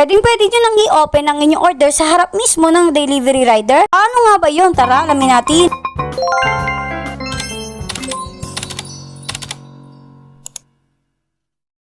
Pwedeng pwede nyo nang i-open ang inyong order sa harap mismo ng delivery rider. Ano nga ba yun? Tara, alamin natin.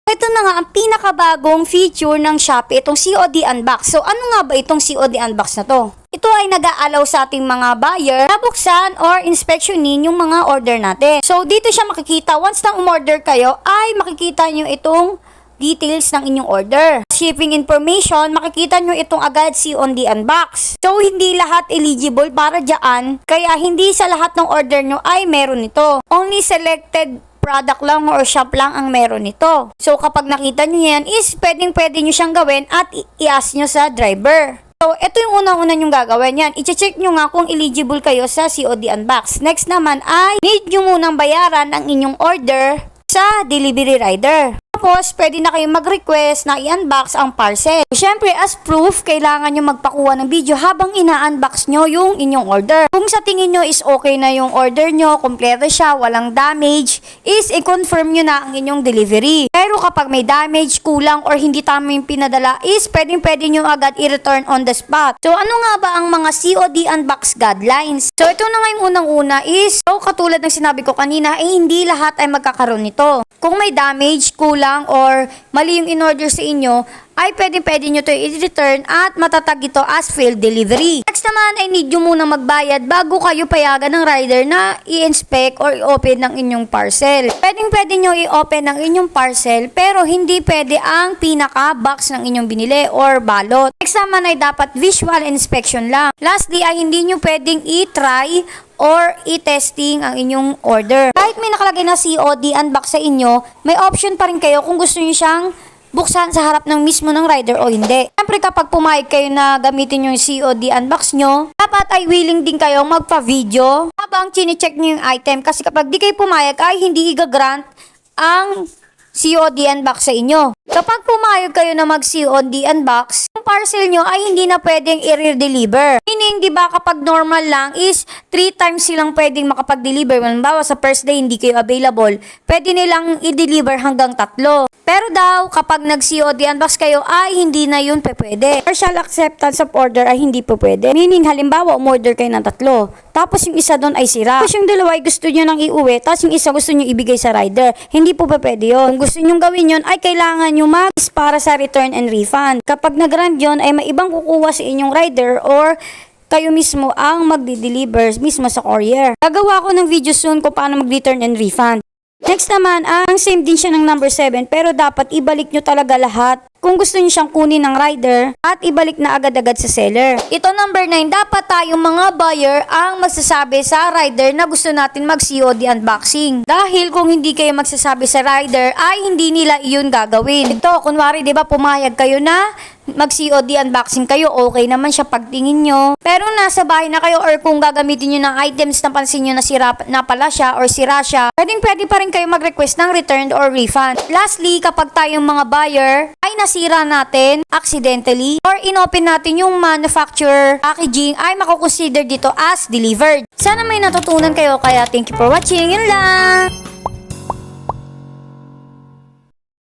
Ito na nga ang pinakabagong feature ng Shopee, itong COD Unbox. So ano nga ba itong COD Unbox na to? Ito ay nag-aalaw sa ating mga buyer na buksan or inspectionin yung mga order natin. So dito siya makikita, once na umorder kayo, ay makikita nyo itong details ng inyong order. Shipping information, makikita nyo itong agad si on the unbox. So, hindi lahat eligible para dyan, kaya hindi sa lahat ng order nyo ay meron ito. Only selected product lang or shop lang ang meron nito. So, kapag nakita nyo yan, is pwedeng pwede nyo siyang gawin at i-ask nyo sa driver. So, ito yung unang-una nyong gagawin yan. I-check nyo nga kung eligible kayo sa COD Unbox. Next naman ay, need nyo munang bayaran ang inyong order sa delivery rider. Tapos, pwede na kayong mag-request na i-unbox ang parcel. Siyempre, as proof, kailangan nyo magpakuha ng video habang ina-unbox nyo yung inyong order. Kung sa tingin nyo is okay na yung order nyo, kompleto siya, walang damage, is i-confirm nyo na ang inyong delivery. Pero kapag may damage, kulang, or hindi tama yung pinadala, is pwedeng pwede nyo agad i-return on the spot. So, ano nga ba ang mga COD unbox guidelines? So, ito na nga yung unang-una is, so katulad ng sinabi ko kanina, eh hindi lahat ay magkakaroon nito. Kung may damage, kulang, or mali yung in-order sa inyo, ay pwede-pwede nyo to i-return at matatag ito as failed delivery. Next naman ay need nyo muna magbayad bago kayo payagan ng rider na i-inspect or i-open ng inyong parcel. Pwedeng-pwede nyo i-open ng inyong parcel pero hindi pwede ang pinaka-box ng inyong binili or balot. Next naman ay dapat visual inspection lang. Lastly ay hindi nyo pwedeng i-try or i-testing ang inyong order. Kahit may nakalagay na COD unbox sa inyo, may option pa rin kayo kung gusto niyo siyang buksan sa harap ng mismo ng rider o hindi. Siyempre kapag pumayag kayo na gamitin yung COD unbox nyo, dapat ay willing din kayong magpa-video habang chine-check nyo yung item kasi kapag di kayo pumayag ay hindi i-grant ang COD unbox sa inyo. Kapag pumayag kayo na mag-COD unbox, parcel nyo ay hindi na pwedeng i-deliver. Meaning, di ba kapag normal lang is 3 times silang pwedeng makapag-deliver. Halimbawa, sa first day hindi kayo available, pwede nilang i-deliver hanggang tatlo. Pero daw, kapag nag-COD unbox kayo, ay hindi na yun pwede. Partial acceptance of order ay hindi po pwede. Meaning, halimbawa, umorder kayo ng tatlo. Tapos yung isa doon ay sira. Tapos yung dalawa ay gusto nyo nang iuwi, tapos yung isa gusto nyo ibigay sa rider. Hindi po pa pwede yun. Kung gusto nyo gawin yun, ay kailangan nyo mag para sa return and refund. Kapag nag-grant yun, ay may ibang kukuha sa inyong rider or kayo mismo ang magdi-deliver mismo sa courier. Gagawa ko ng video soon kung paano mag-return and refund. Next naman, ang same din siya ng number 7 pero dapat ibalik nyo talaga lahat kung gusto nyo siyang kunin ng rider at ibalik na agad-agad sa seller. Ito number 9, dapat tayong mga buyer ang magsasabi sa rider na gusto natin mag-COD unboxing. Dahil kung hindi kayo magsasabi sa rider ay hindi nila iyon gagawin. Ito, kunwari 'di ba pumayag kayo na mag-COD unboxing kayo, okay naman siya pagtingin nyo. Pero nasa bahay na kayo or kung gagamitin nyo ng items na pansin nyo na sira na pala siya or sira siya, pwedeng pwede pa rin kayo mag-request ng return or refund. Lastly, kapag tayong mga buyer nasira natin accidentally or inopen natin yung manufacturer packaging ay makukonsider dito as delivered. Sana may natutunan kayo kaya thank you for watching. Yun lang!